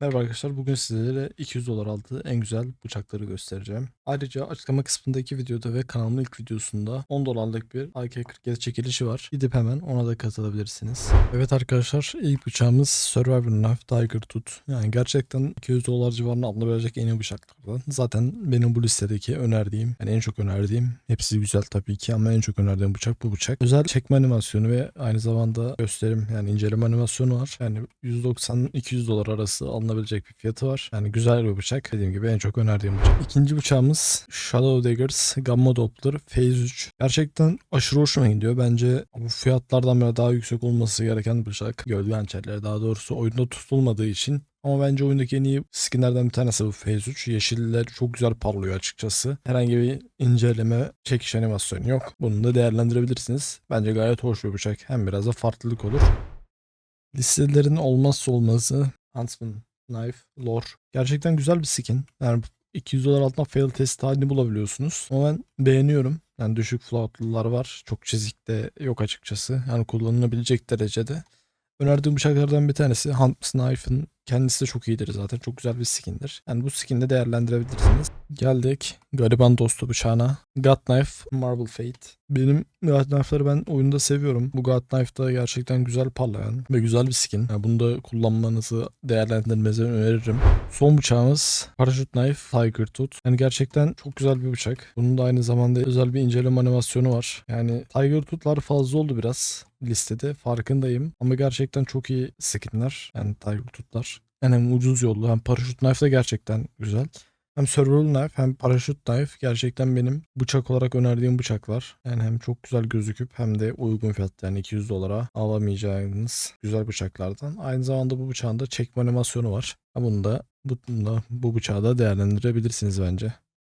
Merhaba arkadaşlar. Bugün sizlere 200 dolar altı en güzel bıçakları göstereceğim. Ayrıca açıklama kısmındaki videoda ve kanalımın ilk videosunda 10 dolarlık bir AK-47 çekilişi var. Gidip hemen ona da katılabilirsiniz. Evet arkadaşlar ilk bıçağımız Survivor Knife Tiger Tooth. Yani gerçekten 200 dolar civarında alınabilecek en iyi bıçaklardan. Zaten benim bu listedeki önerdiğim, yani en çok önerdiğim, hepsi güzel tabii ki ama en çok önerdiğim bıçak bu bıçak. Özel çekme animasyonu ve aynı zamanda gösterim yani inceleme animasyonu var. Yani 190-200 dolar arası alınabilecek bir fiyatı var. Yani güzel bir bıçak. Dediğim gibi en çok önerdiğim bıçak. İkinci bıçağımız Shadow Daggers Gamma Doppler Phase 3. Gerçekten aşırı hoşuma gidiyor. Bence bu fiyatlardan böyle daha yüksek olması gereken bıçak. Gölge hançerleri daha doğrusu oyunda tutulmadığı için ama bence oyundaki en iyi skinlerden bir tanesi bu Phase 3. Yeşiller çok güzel parlıyor açıkçası. Herhangi bir inceleme, çekiş animasyonu yok. Bunu da değerlendirebilirsiniz. Bence gayet hoş bir bıçak. Hem biraz da farklılık olur. Listelerin olmazsa olmazı Huntsman Knife Lore. Gerçekten güzel bir skin. Yani 200 dolar altında fail test halini bulabiliyorsunuz. Ama ben beğeniyorum. Yani düşük floatlılar var. Çok çizik de yok açıkçası. Yani kullanılabilecek derecede. Önerdiğim bıçaklardan bir tanesi Huntsman Knife'ın kendisi de çok iyidir zaten. Çok güzel bir skindir. Yani bu skin de değerlendirebilirsiniz. Geldik gariban dostu bıçağına. God Knife Marble Fate. Benim God Knife'ları ben oyunda seviyorum. Bu God Knife da gerçekten güzel parlayan ve güzel bir skin. Yani bunu da kullanmanızı değerlendirmenizi öneririm. Son bıçağımız Parachute Knife Tiger Tooth. Yani gerçekten çok güzel bir bıçak. Bunun da aynı zamanda özel bir inceleme animasyonu var. Yani Tiger Tooth'lar fazla oldu biraz listede farkındayım. Ama gerçekten çok iyi skinler. Yani Tiger Tooth'lar. Yani hem ucuz yollu hem Parachute Knife de gerçekten güzel. Hem Survival Knife hem Parachute Knife gerçekten benim bıçak olarak önerdiğim bıçaklar. Yani hem çok güzel gözüküp hem de uygun fiyat yani 200 dolara alamayacağınız güzel bıçaklardan. Aynı zamanda bu bıçağın da çekme animasyonu var. Bunu da bu, bunu da, bu bıçağı da değerlendirebilirsiniz bence.